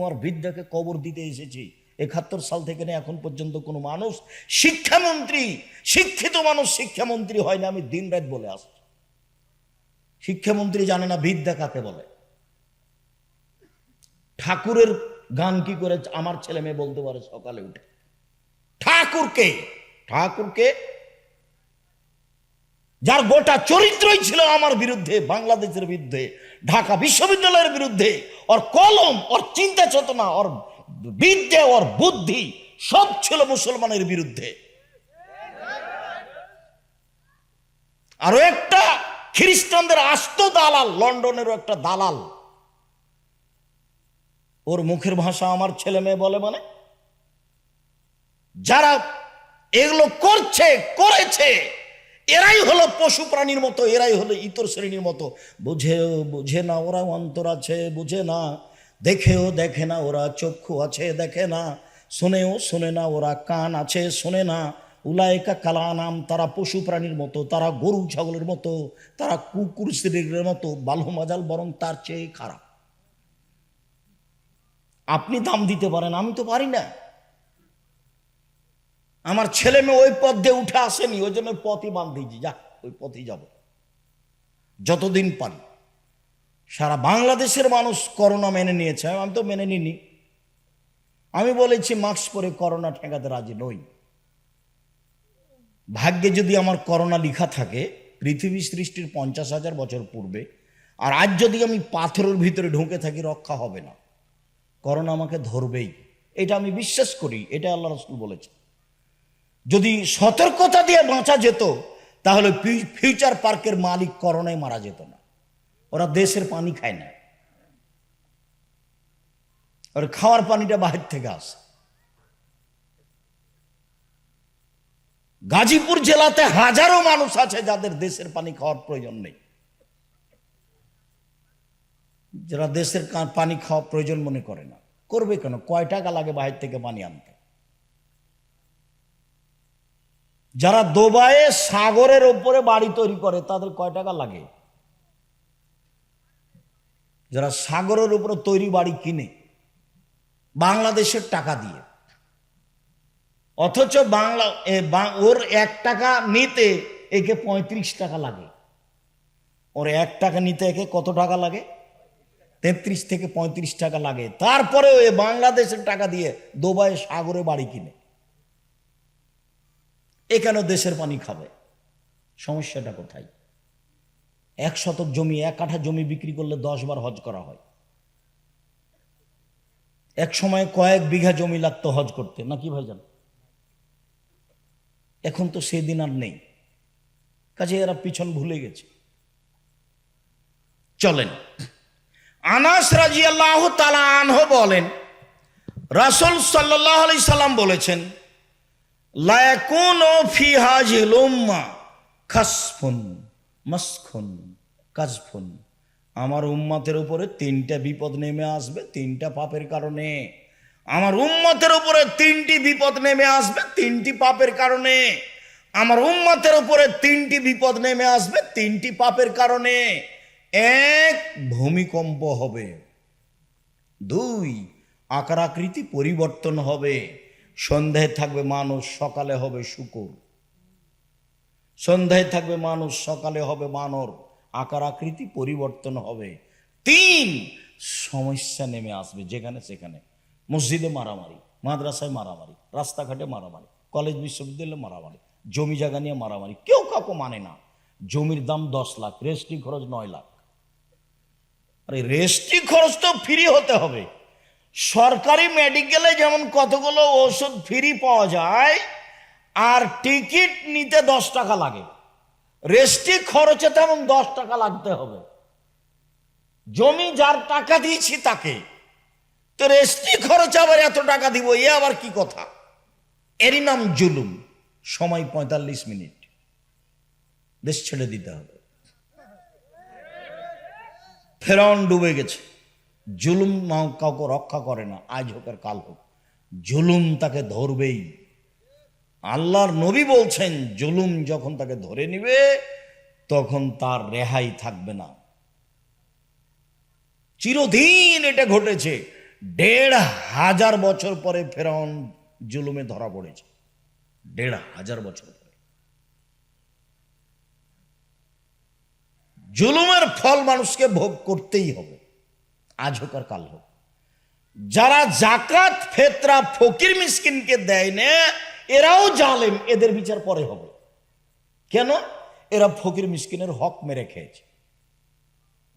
তোমার বিদ্যাকে কবর দিতে এসেছি। একাত্তর সাল থেকে নিয়ে এখন পর্যন্ত কোনো মানুষ শিক্ষামন্ত্রী, শিক্ষিত মানুষ শিক্ষামন্ত্রী হয় না, আমি দিন রাত বলে আসছি। শিক্ষামন্ত্রী জানে না বিদ্যা কাকে বলে। ঠাকুরের গান কি করে আমার ছেলে মেয়ে বলতে পারে সকালে উঠে? ঠাকুরকে ঠাকুরকে, যার গোটা চরিত্রই ছিল আমার বিরুদ্ধে, বাংলাদেশের বিরুদ্ধে ঢাকা বিশ্ববিদ্যালয়ের বিরুদ্ধে, ওর কলম, ওর চিন্তা চেতনা, ওর বিদ্যে, ওর বুদ্ধি সব ছিল মুসলমানের বিরুদ্ধে। আরও একটা খ্রিস্টানদের আস্ত দালাল, লন্ডনেরও একটা দালাল। ওর মুখের ভাষা আমার ছেলে মেয়ে বলে মানে? যারা এগুলো করছে, করেছে এরাই হলো পশু প্রাণীর মতো, এরাই হলো ইতর শ্রেণির মতো। বুঝেও বুঝে না ওরা অন্তর আছে, বুঝে না। দেখেও দেখে না ওরা চক্ষু আছে, দেখে না। শুনেও শুনে না ওরা কান আছে, শোনে না। উলায়কা কালা নাম তারা পশু প্রাণীর মতো, তারা গরু ছাগলের মতো, তারা কুকুর শ্রেণির মতো, বালু মাজাল বরং তার চেয়ে খারাপ। আপনি দাম দিতে পারেন, আমি তো পারি না। আমার ছেলে মেয়ে ওই পথ দিয়ে উঠে আসেনি, ওই জন্য পথই বান্ধিয়েছি যা ওই পথেই যাব। যতদিন পারি। সারা বাংলাদেশের মানুষ করোনা মেনে নিয়েছে, আমি তো মেনে নিনি আমি বলেছি, মাস্ক পরে করোনা ঠেকাতে রাজি নই। ভাগ্যে যদি আমার করোনা লিখা থাকে, পৃথিবী সৃষ্টির পঞ্চাশ হাজার বছর পূর্বে, আর আজ যদি আমি পাথরের ভিতরে ঢুকে থাকি, রক্ষা হবে না। করোনা আমাকে ধরবেই। এটা আমি বিশ্বাস করি এটা আল্লাহ রসুল বলেছে যদি সতর্কতা দিয়ে বাঁচা যেত, তাহলে ফিউচার পার্কের মালিক করোনায় মারা যেত না। ওরা দেশের পানি খায় না। ওর খাওয়ার পানিটা বাহির থেকে আসে। গাজীপুর জেলাতে হাজারো মানুষ আছে যাদের দেশের পানি খাওয়ার প্রয়োজন নেই। যারা দেশের পানি খাওয়া প্রয়োজন মনে করে না। করবে কেন? কয় টাকা লাগে বাহির থেকে পানি আনতে? যারা দোবায়ে সাগরের ওপরে বাড়ি তৈরি করে, তাদের কয় টাকা লাগে? যারা সাগরের উপরে তৈরি বাড়ি কিনে, বাংলাদেশের টাকা দিয়ে। অথচ বাংলা ওর এক টাকা নিতে একে পঁয়ত্রিশ টাকা লাগে। ওর এক টাকা নিতে একে কত টাকা লাগে? তেত্রিশ থেকে পঁয়ত্রিশ টাকা লাগে। তারপরেও এ বাংলাদেশের টাকা দিয়ে দোবায় সাগরে বাড়ি কিনে। এখানে দেশের পানি খাবে? সমস্যাটা কোথায়? এক শতক জমি, এক কাঠা জমি বিক্রি করলে দশ বার হজ করা হয়। এক সময় কয়েক বিঘা জমি লাগতো হজ করতে না নাকি ভাইজান? এখন তো সেদিন আর নেই। কাজে এরা পিছন ভুলে গেছে। চলেন। আনাস রাজি আল্লাহ তালা আনহ বলেন, রাসুল সাল্লাহ আলি সাল্লাম বলেছেন কাজফুন। আমার উম্মাতের উপরে তিনটা বিপদ নেমে আসবে, তিনটা পাপের কারণে। আমার উম্মতের উপরে তিনটি বিপদ নেমে আসবে, তিনটি পাপের কারণে। আমার উম্মতের উপরে তিনটি বিপদ নেমে আসবে, তিনটি পাপের কারণে। এক, ভূমিকম্প হবে। দুই আকার আকৃতি পরিবর্তন হবে। সন্ধ্যায় থাকবে মানুষ, সকালে হবে শুকুর। সন্ধ্যায় থাকবে মানুষ, সকালে হবে বানর। আকার আকৃতি পরিবর্তন হবে। তিন, সমস্যা নেমে আসবে, যেখানে সেখানে। মসজিদে মারামারি, মাদ্রাসায় মারামারি, রাস্তাঘাটে মারামারি, কলেজ বিশ্ববিদ্যালয়ে মারামারি, জমি জায়গা নিয়ে মারামারি, কেউ কাউকে মানে না। জমির দাম দশ লাখ রেজিস্ট্রি খরচ নয় লাখ। আরে রেজিস্ট্রি খরচ তো ফ্রি হতে হবে। সরকারি মেডিকেলে যেমন কতগুলো ওষুধ ফ্রি পাওয়া যায়, আর টিকিট নিতে দশ টাকা লাগে। রেজিস্ট্রি খরচে তেমন দশ টাকা লাগতে হবে। জমি যার টাকা দিয়েছি তাকে, তো রেজিস্ট্রি খরচ আবার এত টাকা দিব, এ আবার কি কথা? এরই নাম জুলুম। সময় পঁয়তাল্লিশ মিনিট। দেশ ছেড়ে দিতে হবে। ফেরাউন ডুবে গেছে। জুলুম কাউকে রক্ষা করে না, আজ হোক আর কাল হোক। জুলুম তাকে ধরবেই। আল্লাহর নবী বলছেন, জুলুম যখন তাকে ধরে নিবে, তখন তার রেহাই থাকবে না। চিরদিন এটা ঘটেছে। দেড় হাজার বছর পরে ফেরাউন জুলুমে ধরা পড়েছে। দেড় হাজার বছর পরে। জুলুমের ফল মানুষকে ভোগ করতেই হবে। আজ হোক আর কাল হোক। যারা জাকাত ফেতরা, ফকির, মিসকিনকে দেয় না, এরাও জালেম, এদের বিচার পরে হবে। কেন? এরা ফকির, মিসকিনের হক মেরে খেয়েছে।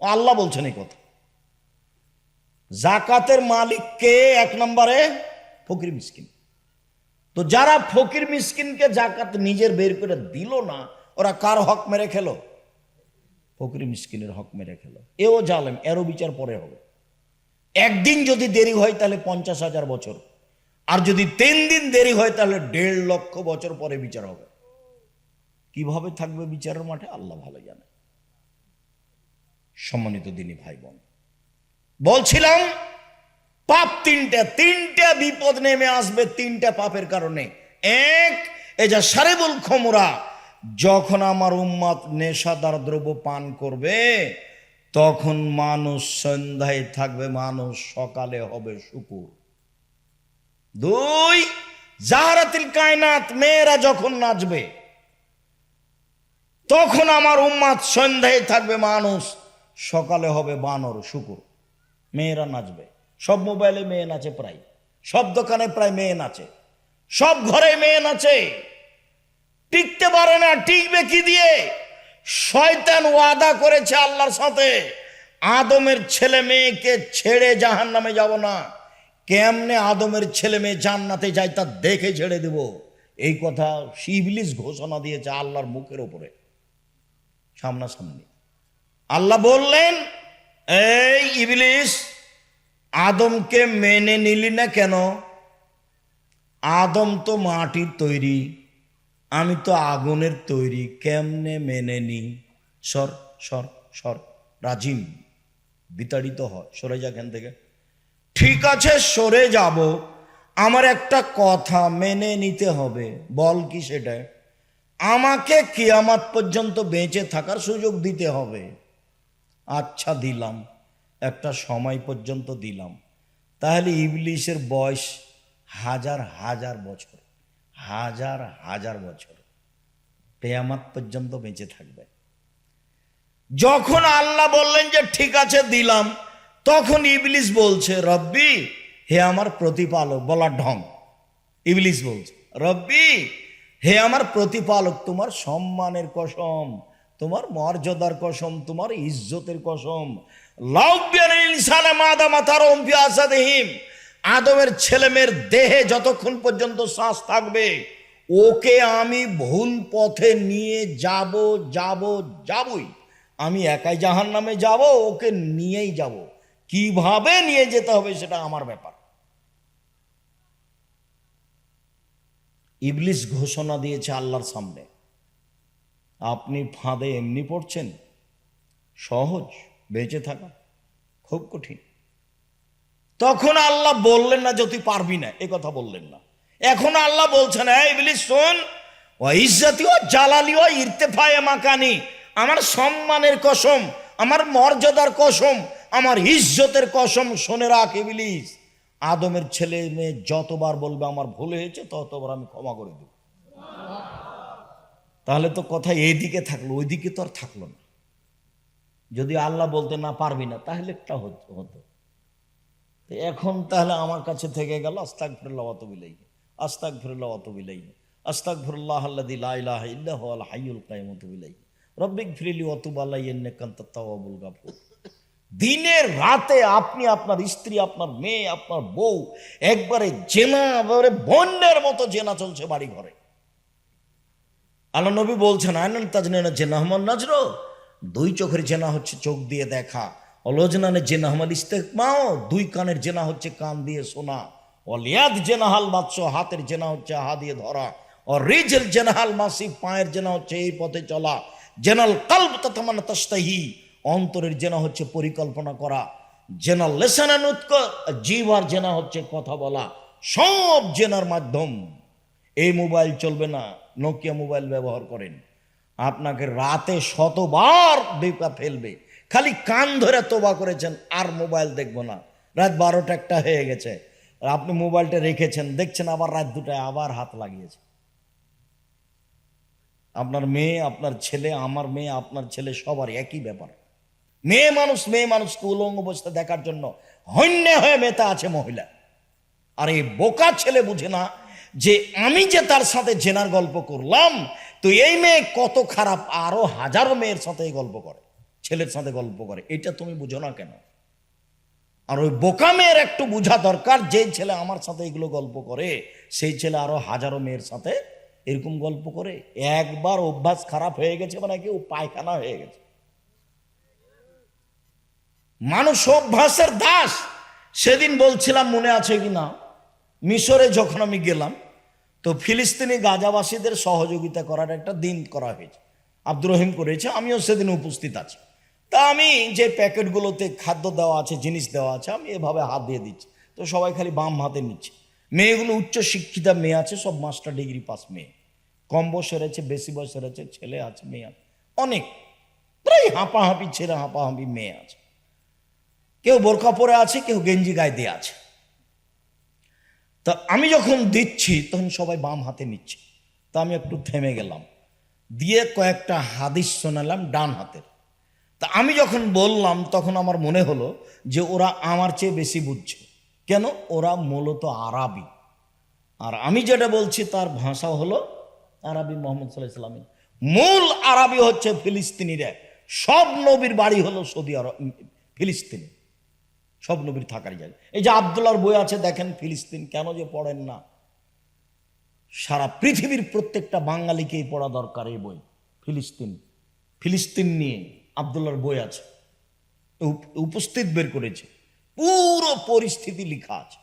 আল্লাহ বলছেন এই কথা। জাকাতের মালিক কে? এক নম্বরে ফকির, মিসকিন। তো যারা ফকির, মিসকিনকে জাকাত নিজের বের করে দিল না, ওরা কার হক মেরে খেলো? ফকির, মিসকিনের হক মেরে খেলো। এও জালেম, এরও বিচার পরে হবে। একদিন যদি দেরি হয় তাহলে পঞ্চাশ হাজার বছর। আর যদি তিন দিন দেরি হয় তাহলে দেড় লক্ষ বছর পরে বিচার হবে। কীভাবে থাকবে বিচারের মাঠে? আল্লাহ ভালো জানে। সম্মানিত দিনী ভাই বোন বলছিলাম, পাপ তিনটা তিনটা বিপদ নেমে আসবে তিনটা পাপের কারণে। এক, এই যা সারেবুল খমরা, যখন আমার উম্মাদ নেশাদার দ্রব্য পান করবে তখন মানুষ সন্ধ্যায় থাকবে, মানুষ সকালে হবে শুকুর। দুই জাহারাতিল কায়নাত, মেয়েরা যখন নাচবে, তখন আমার উম্মাদ সন্ধ্যায় থাকবে, মানুষ সকালে হবে, বানর শুকুর। মেয়েরা নাচবে। সব মোবাইলে মেয়ে নাচে প্রায়। সব দোকানে প্রায় মেয়ে নাচে। সব ঘরে মেয়ে নাচে। টিকতে পারে না, টিকবে কি দিয়ে? শয়তান ওয়াদা করেছে আল্লাহর সাথে, আদমের ছেলে মেয়েকে ছেড়ে জাহান নামে যাব না। কেমনে আদমের ছেলে মেয়ে জান্নাতে যায় তা দেখে ছেড়ে দেব? এই কথা শিবলিস ঘোষণা দিয়েছে আল্লাহর মুখের উপরে, সামনাসামনি। আল্লাহ বললেন, এই ইবলিস, আদমকে মেনে নিলি না কেন? আদম তো মাটির তৈরি। আমি তো আগুনের তৈরি কেমনে মেনে নি? সর সর সর, রাজিম, বিতাড়িত হয় সরে যা এখান থেকে। ঠিক আছে, সরে যাব। আমার একটা কথা মেনে নিতে হবে। বল কি সেটা? আমাকে কিয়ামাত পর্যন্ত বেঁচে থাকার সুযোগ দিতে হবে। আচ্ছা দিলাম। একটা সময় পর্যন্ত দিলাম। তাহলে ইবলিশের বয়স হাজার হাজার বছর। হাজার হাজার বছর। কেয়ামাত পর্যন্ত বেঁচে থাকবে। যখন আল্লাহ বললেন যে, ঠিক আছে, দিলাম। তখন ইবলিস বলছে, রব্বি, হে আমার প্রতিপালক বলার ঢং। ইবলিস বলছে, রব্বি, হে আমার প্রতিপালক, তোমার সম্মানের কসম, তোমার মর্যাদার কসম, তোমার ইজ্জতের কসম। আদমের ছেলেমেয়ের দেহে যতক্ষণ পর্যন্ত শ্বাস থাকবে, ওকে আমি ভুল পথে নিয়ে যাব যাব, যাবই। আমি একাই জাহান নামে যাব, ওকে নিয়েই যাব। কীভাবে নিয়ে যেতে হবে সেটা আমার ব্যাপার। ইবলিস ঘোষণা দিয়েছে আল্লাহর সামনে। আপনি ফাঁদে এমনি পড়ছেন? সহজ, বেঁচে থাকা, খুব কঠিন। তখন আল্লাহ বললেন না যে তুই পারবি না, এ কথা বললেন না। এখন আল্লাহ বলছেন হ্যাঁ শোন ও ইজ্জাতি ও জালালি ও ইর্তেফায় মাকানি, আমার সম্মানের কসম, আমার মর্যাদার কসম, আমার ইজ্জতের কসম শোনে রাখ ইবলিস। আদমের ছেলে মেয়ে যতবার বলবে আমার ভুল হয়েছে, ততবার আমি ক্ষমা করে দেব। তাহলে তো কথা এইদিকে থাকল, ওইদিকে তো আর থাকল না। যদি আল্লাহ বলতে না পারবি না, তাহলে একটা হতো হতো। এখন তাহলে আমার কাছে থেকে গেল আস্তাক ফিরল্লাহ অত বিলাই আস্তাক ফিরল্লাহ অত বিলাই আস্তাক ফিরল্লাহ আল্লাদি লাইলাহ ইল্লাহ আল হাইউল কায়মত বিলাই রব্বিক ফিরিলি আল্লাহ ইন্নে কান্তা তাওয়াবুল গাফুর। দিনের রাতে আপনি আপনার স্ত্রী, আপনার মেয়ে, আপনার বউ একবারে জেনা এবারে বন্যের মতো জেনা চলছে বাড়ি ঘরে। আল্লাহ নবী বলছেন আয়নান তাজনা জেনা হমান নাজরো। দুই চোখের জেনা হচ্ছে চোখ দিয়ে দেখা। অলোজনানে জেনা হমাল ইস্তেকমাও দুই কানের জেনা হচ্ছে কান দিয়ে শোনা। অলিয়াদ জেনাহাল মাৎস হাতের জেনা হচ্ছে হা দিয়ে ধরা। ও রিজেল জেনাহাল মাসি, পায়ের জেনা হচ্ছে এই পথে চলা। জেনাল কাল্ব তথমান তস্তাহি অন্তরের জেনা হচ্ছে পরিকল্পনা করা। জেনা লেসানান উৎক জিভার জেনা হচ্ছে কথা বলা। সব জেনার মাধ্যম। এই মোবাইল চলবে না, নোকিয়া মোবাইল ব্যবহার করেন। আপনাকে রাতে শতবার বেপা ফেলবে। খালি কান ধরে তোবা করেছেন, আর মোবাইল দেখব না। রাত বারোটা একটা হয়ে গেছে। আপনি মোবাইলটা রেখেছেন, দেখছেন আবার রাত দুটায় আবার হাত লাগিয়েছে। আপনার মেয়ে, আপনার ছেলে, আমার মেয়ে, আপনার ছেলে, সবার একই ব্যাপার। মেয়ে মানুষ, মেয়ে মানুষকে উলঙ্গ অবস্থা দেখার জন্য হন্য হয়ে মেতা আছে মহিলা। আর এই বোকা ছেলে বুঝে না যে আমি যে তার সাথে জেনার গল্প করলাম, তো এই মেয়ে কত খারাপ, আরও হাজারো মেয়ের সাথে এই গল্প করে। ছেলের সাথে গল্প করে। এটা তুমি বুঝো না কেন? আর ওই বোকা মেয়ের একটু বোঝা দরকার, যে ছেলে আমার সাথে এগুলো গল্প করে, সেই ছেলে আরও হাজারো মেয়ের সাথে এরকম গল্প করে। একবার অভ্যাস খারাপ হয়ে গেছে মানে কি, ও পায়খানা হয়ে গেছে। মানুষ অভ্যাসের দাস। সেদিন বলছিলাম, মনে আছে কি না? মিশরে যখন আমি গেলাম, তো ফিলিস্তিনি গাজাবাসীদের সহযোগিতা করার একটা দিন করা হয়েছে। আব্দুর রহিম করেছে, আমিও সেদিন উপস্থিত আছি। তা আমি যে প্যাকেটগুলোতে খাদ্য দেওয়া আছে, জিনিস দেওয়া আছে, আমি এভাবে হাত দিয়ে দিচ্ছি। তো সবাই খালি বাম হাতে নিচ্ছে। মেয়েগুলো উচ্চ শিক্ষিতা মেয়ে আছে, সব মাস্টার ডিগ্রি পাস মেয়ে। কম বয়সের আছে বেশি বয়সের আছে ছেলে আছে, মেয়ে আছে। অনেক। প্রায় হাঁপাহাঁপি, ছেলে হাঁপাহাঁপি মেয়ে আছে। কেউ বোরকা পরে আছে, কেউ গেঞ্জি গায়ে দিয়ে আছে। তা আমি যখন দিচ্ছি, তখন সবাই বাম হাতে নিচ্ছে। তা আমি একটু থেমে গেলাম। দিয়ে কয়েকটা হাদিস শোনালাম ডান হাতের। তা আমি যখন বললাম, তখন আমার মনে হলো যে ওরা আমার চেয়ে বেশি বুঝছে। কেন? ওরা মূলত আরবি। আর আমি যেটা বলছি, তার ভাষা হলো আরবি মোহাম্মদ সাল্লাহ ইসলামের মূল আরবি হচ্ছে ফিলিস্তিনিরা। সব নবীর বাড়ি হলো সৌদি আরব ফিলিস্তিনি। সব নবীর থাকার জায়গা। এই যে আবদুল্লার বই আছে, দেখেন ফিলিস্তিন কেন যে পড়েন না। সারা পৃথিবীর প্রত্যেকটা বাঙালিকেই পড়া দরকার এই বই। ফিলিস্তিন। ফিলিস্তিন নিয়ে। আবদুল্লার বই আছে। উপস্থিত বের করেছে। পুরো পরিস্থিতি লেখা আছে।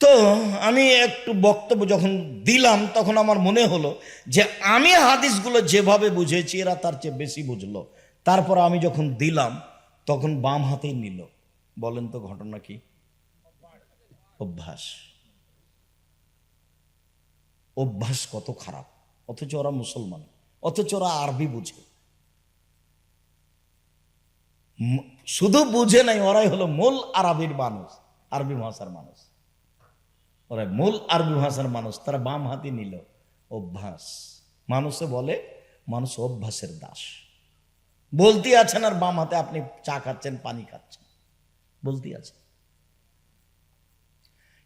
তো আমি একটু বক্তব্য যখন দিলাম, তখন আমার মনে হলো যে আমি হাদিসগুলো যেভাবে বুঝেছি, এরা তার চেয়ে বেশি বুঝলো। তারপর আমি যখন দিলাম, তখন বাম হাতেই নিল। বলেন তো ঘটনা কি? অভ্যাস। অভ্যাস কত খারাপ। অথচ ওরা মুসলমান, অথচ ওরা আরবি বুঝে। শুধু বুঝে নাই, ওরাই হলো মূল আরবির মানুষ, আরবি ভাষার মানুষ। ওরা মূল আরবি ভাষার মানুষ, তারা বাম হাতি নিল, অভ্যাস। মানুষে বলে, মানুষ অভ্যাসের দাস। বলতে আছেন আর বাম হাতে আপনি চা খাচ্ছেন, পানি খাচ্ছেন। বলতে আছেন।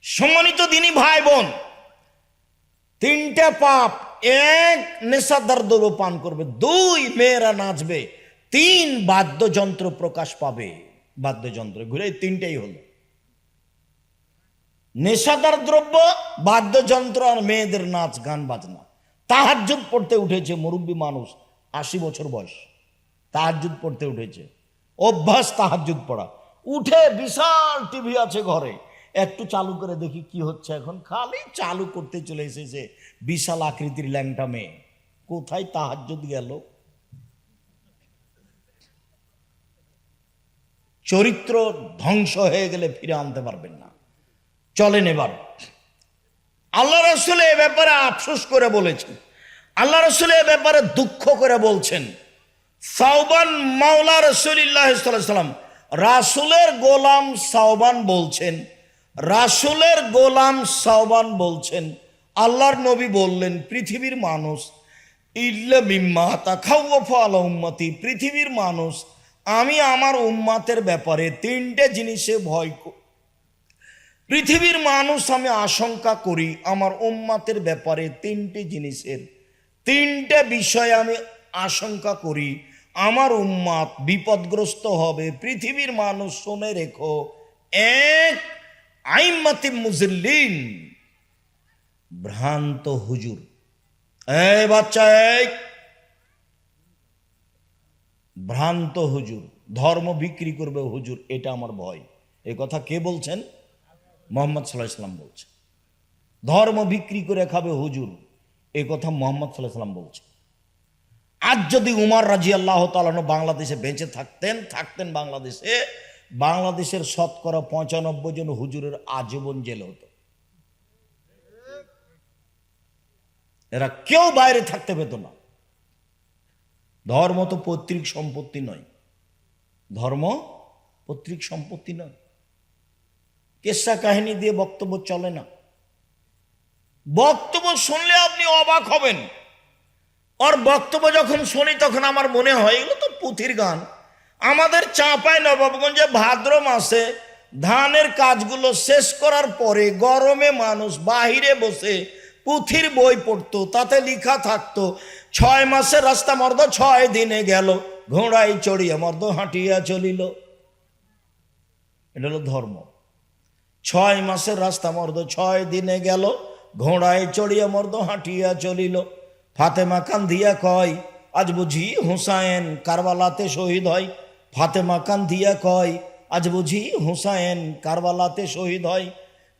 সম্মানিত দিনী ভাই বোন, তিনটে পাপ এক নেশাদার দ্রব্য পান করবে, দুই মেয়েরা নাচবে, তিন বাদ্যযন্ত্র প্রকাশ পাবে। বাদ্যযন্ত্র ঘুরে তিনটেই হলো। নেশাদার দ্রব্য, বাদ্যযন্ত্র আর মেয়েদের নাচ, গান, বাজনা। তাহাজ্জুদ পড়তে উঠেছে মুরব্বী মানুষ, আশি বছর বয়স। তাহাজ্জুদ পড়তে উঠেছে। অভ্যাস তাহাজ্জুদ পড়া। উঠে বিশাল টিভি আছে ঘরে। একটু চালু করে দেখি কি হচ্ছে এখন। খালি চালু করতে চলে এসেছে বিশাল আকৃতির ল্যাংটা মেয়ে। কোথায় তাহাজ্জুদ গেল? চরিত্র ধ্বংস হয়ে গেলে ফিরে আনতে পারবেন না। চলেন এবার। আল্লাহ রসুল এ ব্যাপারে আফসোস করে বলেছেন। আল্লাহ রসুল এ ব্যাপারে দুঃখ করে বলছেন। সাউবান মাওলা রসুলিল্লাহ সাল্লাম রাসুলের গোলাম সাউবান বলছেন রাসুলের গোলাম সাহবান বলছেন, আল্লাহর নবী বললেন, পৃথিবীর মানুষ, ইল্লা তাখাউফা আলা উম্মতি, পৃথিবীর মানুষ, আমি আমার উম্মাতের ব্যাপারে তিনটে জিনিসে ভয় পৃথিবীর মানুষ আমি আশঙ্কা করি, আমার উম্মাতের ব্যাপারে তিনটি জিনিসের, তিনটে বিষয় আমি আশঙ্কা করি, আমার উম্মাত বিপদগ্রস্ত হবে, পৃথিবীর মানুষ শুনে রেখো, এক আইমাতি মুজল্লিন ভ্রান্ত হুজুর। এই বাচ্চা, এই। ভ্রান্ত হুজুর। ধর্ম বিক্রি করবে হুজুর, এটা আমার ভয়। এ কথা কে বলছেন? মোহাম্মদ সাল্লাহ সাল্লাম বলছে। ধর্ম বিক্রি করে খাবে হুজুর, এ কথা মোহাম্মদ সাল্লাহ সাল্লাম বলছে। আজ যদি উমার রাজি আল্লাহ তালানো বাংলাদেশে বেঁচে থাকতেন থাকতেন বাংলাদেশে বাংলাদেশের শতকরা পঁচানব্বই জন হুজুরের আজীবন জেল হতো। এরা কেউ বাইরে থাকতে পেত না। ধর্ম তো পৈতৃক সম্পত্তি নয়। ধর্ম পৈতৃক সম্পত্তি নয়। কেসা কাহিনী দিয়ে বক্তব্য চলে না। বক্তব্য শুনলে আপনি অবাক হবেন। ওর বক্তব্য যখন শুনি, তখন আমার মনে হয়, এগুলো তো পুঁথির গান। আমাদের চাঁপাই নবাবগঞ্জে ভাদ্র মাসে ধানের কাজগুলো শেষ করার পরে গরমে মানুষ বাহিরে বসে পুঁথির বই পড়তো, তাতে লিখা থাকতো, ছয় মাসের রাস্তা মর্দ ছয় দিনে গেল, ঘোড়ায় চড়িয়া মর্দ হাঁটিয়া চলিল। এটা হলো ধর্ম। ছয় মাসের রাস্তা মর্দ ছয় দিনে গেল, ঘোড়ায় চড়িয়া মর্দ হাঁটিয়া চলিল। ফাতেমা কান্দিয়া কয়, আজ বুঝি হুসায়েন কারবালাতে শহীদ হয়। ফাতেমা কান্দিয়া কয়, আজ বুঝি হুসায়েন কারবালাতে শহীদ হয়।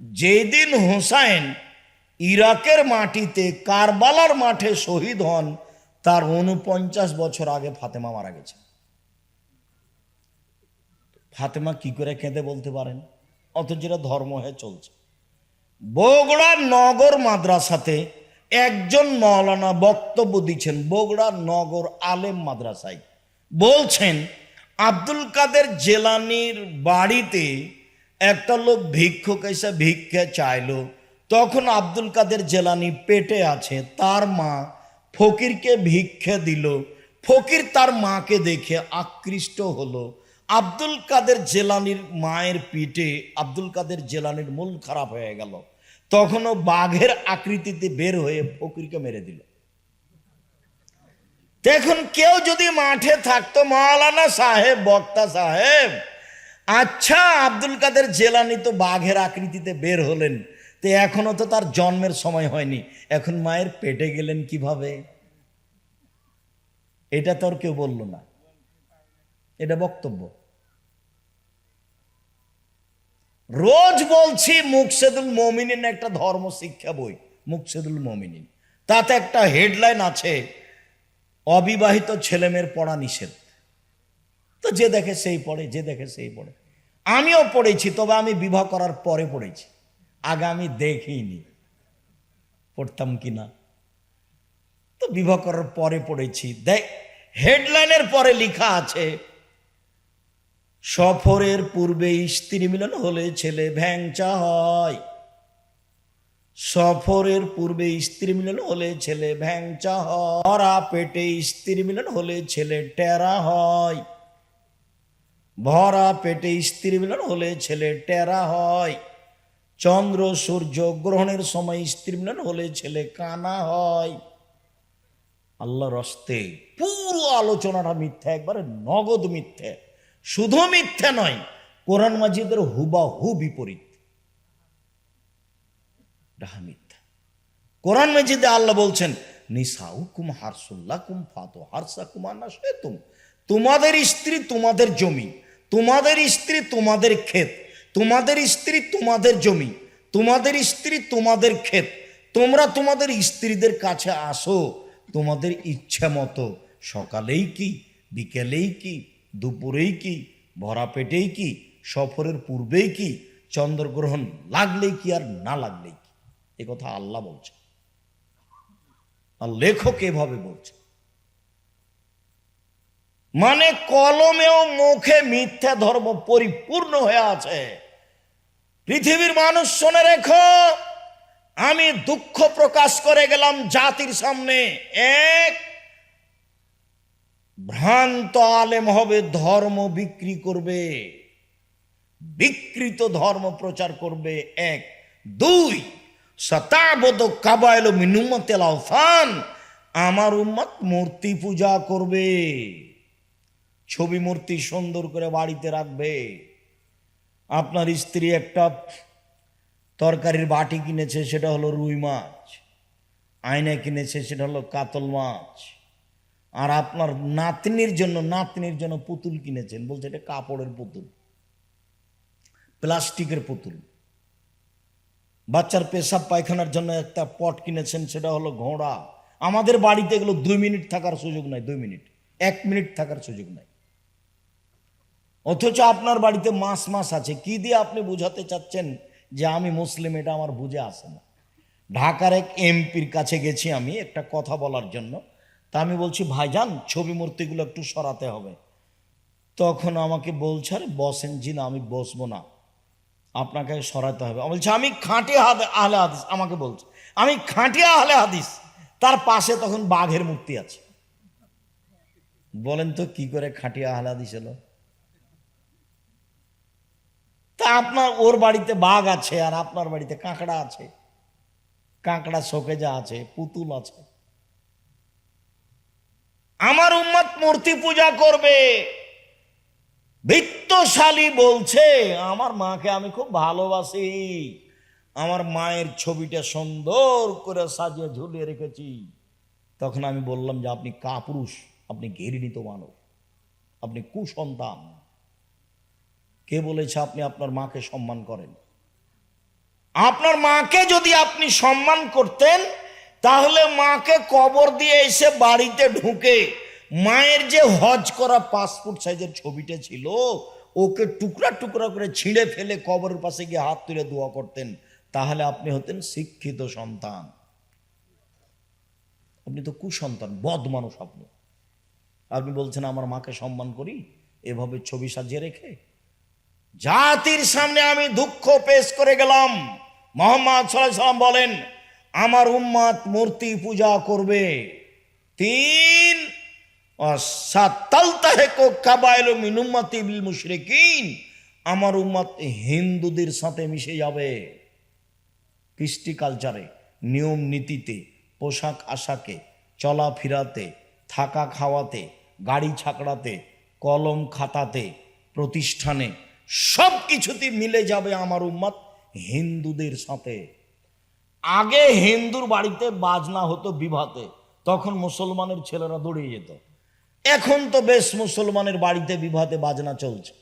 যেদিন হুসায়েন ইরাকের মাটিতে কারবালার মাঠে শহীদ হন, তার উনপঞ্চাশ বছর আগে ফাতেমা মারা গেছে। ফাতেমা কি করে কেঁদে বলতে পারেন? অথচ এটা ধর্ম হয়ে চলছে। বগুড়া নগর মাদ্রাসাতে একজন মৌলানা বক্তব্য দিচ্ছেন, বগুড়া নগর আলেম মাদ্রাসায়। বলছেন আব্দুল কাদের জেলানির বাড়িতে একটা লোক ভিক্ষুক এসে ভিক্ষা চাইলো। তখন আব্দুল কাদের জেলানি পেটে আছে, তার মা ফকিরকে ভিক্ষা দিল। ফকির তার মাকে দেখে আকৃষ্ট হলো। আব্দুল কাদের জেলানির মায়ের পিঠে, আব্দুল কাদের জেলানির মূল খারাপ হয়ে গেল। তখনও বাঘের আকৃতিতে বের হয়ে ফকিরকে মেরে দিল। দেখুন, কেউ যদি মাঠে থাকতো, মাওলানা সাহেব, বক্তা সাহেব আচ্ছা আব্দুল কাদের জেলানি তো বাঘের আকৃতিতে বের হলেন, তো এখনও তো তার জন্মের সময় হয়নি, এখন মায়ের পেটে গেলেন কীভাবে? এটা তো আর কেউ বলল না, এটা বক্তব্য। রোজ বলছি, মুকসেদুল মমিনিন একটা ধর্ম শিক্ষা বই, মুকসেদুল মমিনিন তাতে একটা হেডলাইন আছে অবিবাহিত ছেলেমেয়ের পড়া নিষেধ। তো যে দেখে সেই পড়ে, যে দেখে সেই পড়ে। আমিও পড়েছি, তবে আমি বিবাহ করার পরে পড়েছি। আগে আমি দেখিনি, পড়তাম কি না তো বিবাহ করার পরে পড়েছি। দেখ, হেডলাইনের পরে লেখা আছে, সফরের পূর্বে স্ত্রী মিলন হলে ছেলে ভ্যাংচা হয়। সফরের পূর্বে স্ত্রী মিলন হলে ছেলে ভ্যাংচা ভরা পেটে স্ত্রী মিলন হলে ছেলে টেরা হয়। ভরা পেটে স্ত্রী মিলন হলে ছেলে টেরা হয়। চন্দ্র সূর্য গ্রহণের সময় স্ত্রী মিলন হলে ছেলে কানা হয়। আল্লাহ রস্তে পুরো আলোচনাটা মিথ্যা, একবারে নগদ মিথ্যে। শুধু মিথ্যা নয়, কোরআন মাজিদের হুবাহু বিপরীত। ডাহা মিথ্যা কোরআন মাজিদে আল্লাহ বলছেন নিসাউ কুম হারসুল্লাহ কুম ফাতো হারসা কুমার তুম তোমাদের স্ত্রী তোমাদের জমি, তোমাদের স্ত্রী তোমাদের ক্ষেত, তোমাদের স্ত্রী তোমাদের জমি, তোমাদের স্ত্রী তোমাদের ক্ষেত, তোমরা তোমাদের স্ত্রীদের কাছে আসো, তোমাদের ইচ্ছা মতো। সকালেই কি, বিকেলেই কি, দুপুরেই কি, ভরা পেটেই কি, সফরের পূর্বেই কি, চন্দ্রগ্রহণ লাগলেই কি আর না লাগলেই কি? এ কথা আল্লাহ বলছে। আর লেখক এভাবে বলছে। মানে কলমেও মুখে মিথ্যা ধর্ম পরিপূর্ণ হয়ে আছে। পৃথিবীর মানুষ শোনে রেখো, আমি দুঃখ প্রকাশ করে গেলাম জাতির সামনে। এক, ভ্রান্ত আলেম হবে, ধর্ম বিক্রি করবে। বিকৃত ধর্ম প্রচার করবে। এক, দুই শতাবদ কাবায়ল মিনুমতেল আহ্বান আমার উম্মত মূর্তি পূজা করবে। ছবি মূর্তি সুন্দর করে বাড়িতে রাখবে। আপনার স্ত্রী একটা তরকারির বাটি কিনেছে, সেটা হলো রুই মাছ। আয়না কিনেছে, সেটা হলো কাতল মাছ। আর আপনার নাতনির জন্য নাতনির জন্য পুতুল কিনেছেন, বলছে এটা কাপড়ের পুতুল। প্লাস্টিকের পুতুল। বাচ্চার পেশাব পায়খানার জন্য একটা পট কিনেছেন, সেটা হলো ঘোড়া। আমাদের বাড়িতে এগুলো দুই মিনিট থাকার সুযোগ নাই, দুই মিনিট। এক মিনিট থাকার সুযোগ নাই। অথচ আপনার বাড়িতে মাস মাস আছে, কি দিয়ে আপনি বুঝাতে চাচ্ছেন যে আমি মুসলিম, এটা আমার বুঝে আসে না। ঢাকার এক এমপির কাছে গেছি আমি একটা কথা বলার জন্য। তা আমি বলছি, ভাইজান, ছবি মূর্তিগুলো একটু সরাতে হবে। তখন আমাকে বলছে, আরে বসেন জি না আমি বসবো না। আপনাকে সরাতে হবে। বলছি, আমি খাঁটি আহলে হাদিস। আমাকে বলছে, আমি খাঁটি আহলে হাদিস। তার পাশে তখন বাঘের মূর্তি আছে। বলেন তো, কি করে খাঁটি আহলে হাদিস এলো? তা আপনার, ওর বাড়িতে বাঘ আছে আর আপনার বাড়িতে কাঁকড়া আছে। কাঁকড়া শোকেজা আছে, পুতুল আছে। আমার উম্মত মূর্তি পূজা করবে। বৃত্তশালী বলছে, আমার মাকে আমি খুব ভালোবাসি। আমার মায়ের ছবিটা সুন্দর করে সাজিয়ে ঝুলিয়ে রেখেছি। তখন আমি বললাম যে, আপনি কাপুরুষ, আপনি ঘৃণিত মানব আপনি কুসন্তান। কে বলেছে আপনি আপনার মাকে সম্মান করেন? আপনার মাকে যদি আপনি সম্মান করতেন, তাহলে মাকে কবর দিয়ে এসে বাড়িতে ঢুকে মায়ের যে হজ করা পাসপোর্ট সাইজের ছবিটা ছিল, ওকে টুকরা টুকরা করে ছিঁড়ে ফেলে কবরের পাশে গিয়ে হাত তুলে দোয়া করতেন, তাহলে আপনি হতেন শিক্ষিত সন্তান। আপনি তো কুসন্তান, বদ মানুষ আপনি। আপনি বলছেন, আমার মাকে সম্মান করি, এভাবে ছবি সাজিয়ে রেখে? জাতির সামনে আমি দুঃখ পেশ করে গেলাম। মোহাম্মদ সাল্লাম বলেন, আমার উম্মাদ মূর্তি পূজা করবে। তিন আমার উম্মাদ হিন্দুদের সাথে মিশে যাবে। কৃষ্টি কালচারে, নিয়ম নীতিতে, পোশাক আশাকে, চলাফেরাতে, থাকা খাওয়াতে, গাড়ি ছাকড়াতে, কলম খাতাতে, প্রতিষ্ঠানে সব কিছুতে মিলে যাবে আমার উম্মাদ হিন্দুদের সাথে। আগে হিন্দুর বাড়িতে বাজনা হতো বিভাতে, তখন মুসলমানের ছেলেরা দৌড়িয়ে যেত। এখন তো বেশ মুসলমানের বাড়িতে বিবাহতে বাজনা চলছে।